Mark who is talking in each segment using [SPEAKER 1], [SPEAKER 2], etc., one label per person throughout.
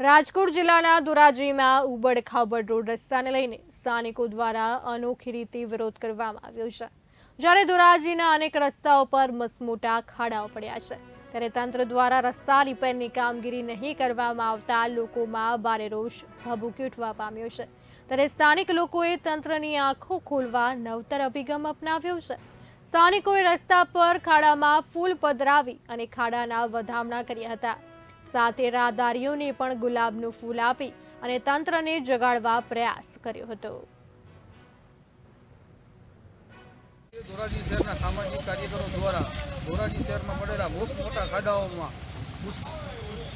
[SPEAKER 1] રાજકોટ જિલ્લાના ધોરાજીમાં ઉબડ ખાબડ રોડ રસ્તાને લઈને સ્થાનિકો દ્વારા અનોખી રીતે વિરોધ કરવામાં આવ્યો છે. જ્યારે ધોરાજીના અનેક રસ્તાઓ પર મસમોટા ખાડાઓ પડ્યા છે, ત્યારે તંત્ર દ્વારા રસ્તા રિપેરની કામગીરી નહીં કરવામાં આવતા લોકોમાં ભારે રોષ ભભૂકી ઉઠવા પામ્યો છે. ત્યારે સ્થાનિક લોકોએ તંત્રની આંખો ખોલવા નવતર અભિગમ અપનાવ્યો છે. સ્થાનિકોએ રસ્તા પર ખાડામાં ફૂલ પધરાવી અને ખાડાના વધામણા કર્યા હતા. સાથે રાહદારીઓને પણ ગુલાબનું ફૂલ આપી અને તંત્રને જગાડવા પ્રયાસ કર્યો હતો.
[SPEAKER 2] ધોરાજી શહેરના સામાજિક કાર્યકરો દ્વારા ધોરાજી શહેરમાં પડેલા મોસ્ટ મોટા ખાડાઓમાં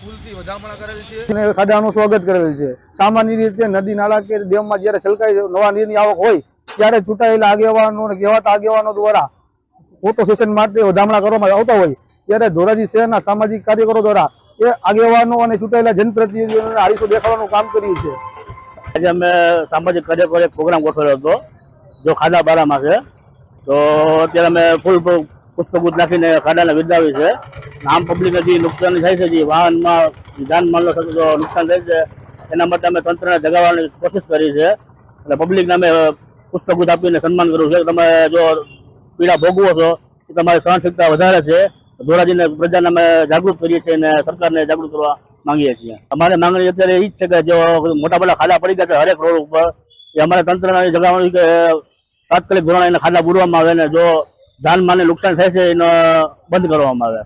[SPEAKER 2] પુલથી વધામણા કરેલ છે.
[SPEAKER 3] ને ખાડાનું સ્વાગત કરેલ છે. સામાન્ય રીતે નદી નાળા કે ડેમમાં જ્યારે નવા નીરની આવક હોય ત્યારે ચૂંટાયેલા આગેવાનો અને કહેવાતા આગેવાનો દ્વારા ફોટો સેશન માટે વધામણા કરવામાં આવતા હોય ત્યારે ધોરાજી શહેરના સામાજિક કાર્યકરો દ્વારા એ આગેવાનો અને ચૂંટાયેલા જનપ્રતિનિધિઓને આડીસો દેખાડવાનું કામ કર્યું છે
[SPEAKER 4] આજે અમે સામાજિક કાર્યકરો એક પ્રોગ્રામ ગોઠવેલો હતો, જો ખાડા બારામાં છે. તો અત્યારે અમે ફૂલ પુષ્પગુત નાખીને ખાડાને વિદાવી છે. આમ પબ્લિકને જે નુકસાન થાય છે, જે વાહનમાં થતું નુકસાન થાય છે, એના માટે અમે તંત્રને જગાવવાની કોશિશ કરી છે. એટલે પબ્લિકને અમે પુષ્પગુત આપીને સન્માન કર્યું છે. તમે જો પીડા ભોગવો છો એ તમારી સહનશીલતા વધારે છે. ધોરાજીને પ્રજાને અમે જાગૃત કરીએ છીએ અને સરકારને જાગૃત કરવા માંગીએ છીએ. અમારે માંગણી અત્યારે એ જ છે કે જો મોટા મોટા ખાડા પડી ગયા છે હરેક રોડ ઉપર, એ અમારે તંત્રને જગાવવાનું કે તાત્કાલિક ધોરણે એને ખાડા બુરવામાં આવે ને જો જાનમાલને નુકસાન થાય છે, એનો બંધ કરવામાં આવે.